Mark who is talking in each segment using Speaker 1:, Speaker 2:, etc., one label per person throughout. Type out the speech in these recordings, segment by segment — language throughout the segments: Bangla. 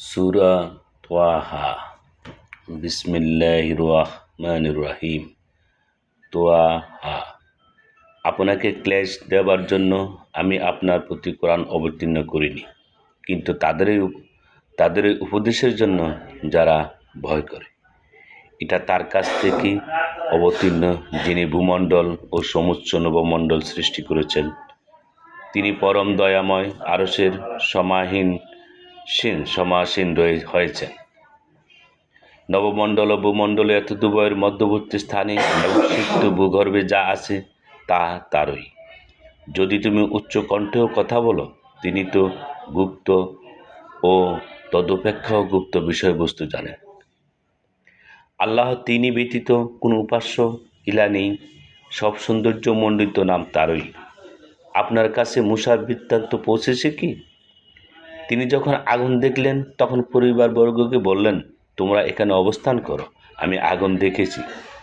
Speaker 1: সুরা তোয়াহা। বিসমিল্লাহ রাহিম। তোয়াহা। আপনাকে ক্লেশ দেবার জন্য আমি আপনার প্রতি কোরআন অবতীর্ণ করিনি। কিন্তু তাদেরই তাদের উপদেশের জন্য যারা ভয় করে। এটা তার কাছ থেকে অবতীর্ণ যিনি ভূমণ্ডল ও সমুচ্চ নবমণ্ডল সৃষ্টি করেছেন। তিনি পরম দয়াময় আরসের সমাহীন সীন সমাসীন রয়ে হয়েছেন নবমণ্ডল ও ভূমণ্ডলে এত দুবয়ের মধ্যবর্তী স্থানে এবং সিক্ত ভূগর্ভে যা আছে, তা তারই। যদি তুমি উচ্চ কণ্ঠেও কথা বলো, তিনি তো গুপ্ত ও তদপেক্ষাও গুপ্ত বিষয়বস্তু জানেন। আল্লাহ তিনি ব্যতীত কোনো উপাস্য, ইলা নেই। সব সৌন্দর্যমণ্ডিত নাম তারই। আপনার কাছে মুসার বৃত্তান্ত পৌঁছেছে কি? তিনি যখন আগুন দেখলেন, তখন পরিবারবর্গকে বললেন, তোমরা এখানে অবস্থান করো, আমি আগুন দেখেছি।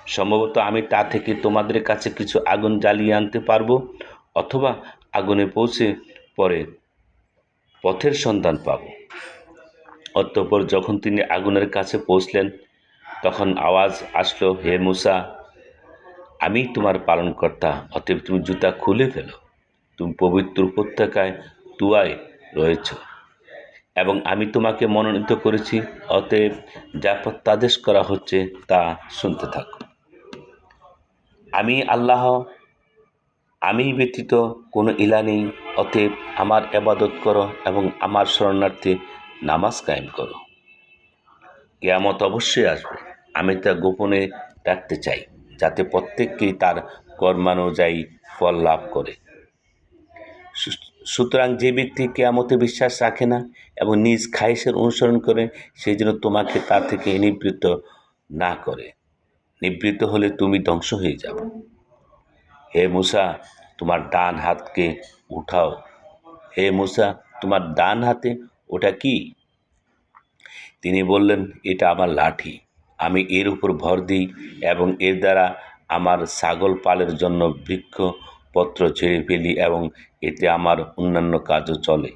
Speaker 1: সম্ভবত আমি তা থেকে তোমাদের কাছে কিছু আগুন জ্বালিয়ে আনতে পারব, অথবা আগুনে পৌঁছে পরে পথের সন্ধান পাব। অতঃপর যখন তিনি আগুনের কাছে পৌঁছলেন, তখন আওয়াজ আসলো, হে মুসা, আমি তোমার পালনকর্তা, অতএব তুমি জুতা খুলে ফেলো। তুমি পবিত্র উপত্যকায় তুয়ায় রয়েছ। এবং আমি তোমাকে মনোনীত করেছি, অতএব যা প্রত্যাদেশ করা হচ্ছে তা শুনতে থাকো। আমি আল্লাহ, আমি ব্যতীত কোনো ইলা নেই, অতএব আমার এবাদত করো এবং আমার শরণার্থে নামাজ কায়েম করো। কেয়ামত অবশ্যই আসবে, আমি তা গোপনে রাখতে চাই, যাতে প্রত্যেককেই তার কর্মানুযায়ী ফল লাভ করে। সুতরাং যে ব্যক্তি কেয়ামতে বিশ্বাস রাখে না এবং নিজ খাইশের অনুসরণ করে সেই জন্য তোমাকে তা থেকে নিবৃত্ত না করে। নিবৃত্ত হলে তুমি ধ্বংস হয়ে যাবে। হে মুসা, তোমার ডান হাতকে উঠাও। হে মুসা, তোমার ডান হাতে ওটা কি? তিনি বললেন, এটা আমার লাঠি। আমি এর উপর ভর দিই এবং এর দ্বারা আমার ছাগল পালের জন্য বৃক্ষ পত্র ছেড়ে ফেলি এবং এতে আমার অন্যান্য কাজও চলে।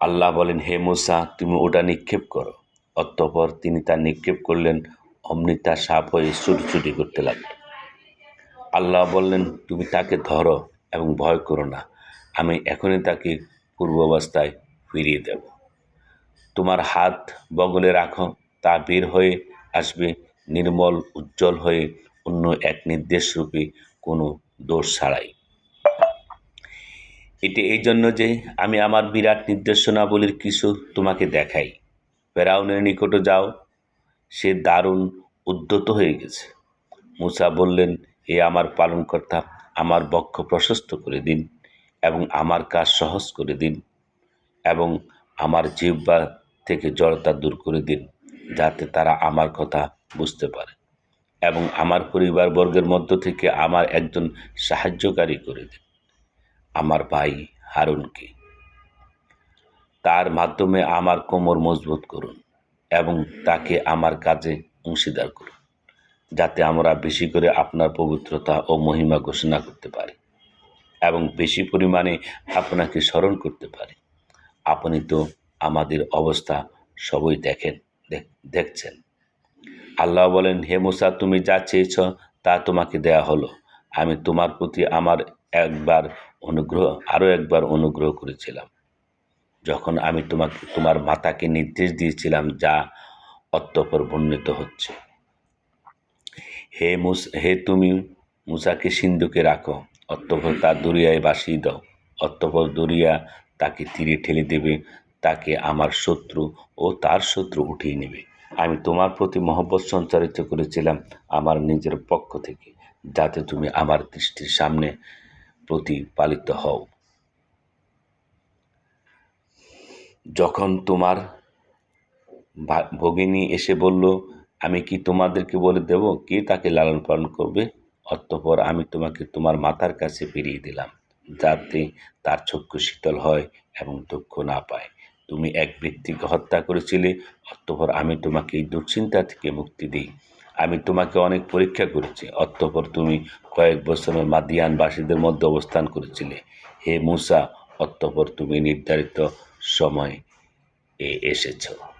Speaker 1: আল্লাহ বলেন, হে মুসা, তুমি ওটা নিক্ষেপ করো। অতঃপর তিনি তা নিক্ষেপ করলেন, অমনি তা সাপ হয়ে ছুটি করতে লাগল। আল্লাহ বললেন, তুমি তাকে ধরো এবং ভয় করো না, আমি এখনই তাকে পূর্বাবস্থায় ফিরিয়ে দেব। তোমার হাত বগলে রাখো, তা বের হয়ে আসবে, নির্মল, উজ্জ্বল হয়ে অন্য এক নির্দেশরূপে কোনো দোষ ছাড়াই। এটি এই জন্য যে আমি আমার বিরাট নির্দেশনাবলীর কিছু তোমাকে দেখাই। ফেরাউনের নিকটে যাও, সে দারুণ উদ্যত হয়ে গেছে। মুসা বললেন, হে আমার পালনকর্তা, আমার বক্ষ প্রশস্ত করে দিন এবং আমার কাজ সহজ করে দিন এবং আমার জিহ্বা থেকে জড়তা দূর করে দিন, যাতে তারা আমার কথা বুঝতে পারে। এবং আমার পরিবারবর্গের মধ্য থেকে আমার একজন সাহায্যকারী করে দিন। আমার ভাই হারুনকে। তার মাধ্যমে আমার কোমর মজবুত করুন এবং তাকে আমার কাজে অংশীদার করুন, যাতে আমরা বেশি করে আপনার পবিত্রতা ও মহিমা ঘোষণা করতে পারি এবং বেশি পরিমাণে আপনাকে স্মরণ করতে পারি। আপনি তো আমাদের অবস্থা সবই দেখেন, দেখ- দেখছেন। আল্লাহ বলেন, হে মুসা, তুমি যা চেয়েছ তা তোমাকে দেয়া হলো। আমি তোমার প্রতি আমার একবার অনুগ্রহ, আরও একবার অনুগ্রহ করেছিলাম। যখন আমি তোমাকে, তোমার মাতাকে নির্দেশ দিয়েছিলাম যা অত্যপর বর্ণিত হচ্ছে। হে মুস, হে তুমি মুসাকে সিন্ধুকে রাখো। অত্যপর তার দরিয়ায় বাসিয়ে দাও। অত্যপর দরিয়া তাকে তীরে ঠেলে দেবে, তাকে আমার শত্রু ও তার শত্রু উঠিয়ে নেবে। আমি তোমার প্রতি মহব্বত সঞ্চারিত করেছিলাম আমার নিজের পক্ষ থেকে, যাতে তুমি আমার দৃষ্টির সামনে প্রতিপালিত হও। যখন তোমার ভগিনী এসে বলল, আমি কি তোমাদেরকে বলে দেব কে তাকে লালন পালন করবে? অতঃপর আমি তোমাকে তোমার মাতার কাছে ফিরিয়ে দিলাম, যাতে তার চক্ষু শীতল হয় এবং দুঃখ না পায়। তুমি এক ব্যক্তিকে হত্যা করেছিলে, অতঃপর আমি তোমাকে এই দুশ্চিন্তা থেকে মুক্তি দিই। আমি তোমাকে অনেক পরীক্ষা করেছি, অতঃপর তুমি কয়েক বছরের মাদিয়ানবাসীদের মধ্যে অবস্থান করেছিলে। হে মূসা, অতঃপর তুমি নির্ধারিত সময় এসেছ। এসেছ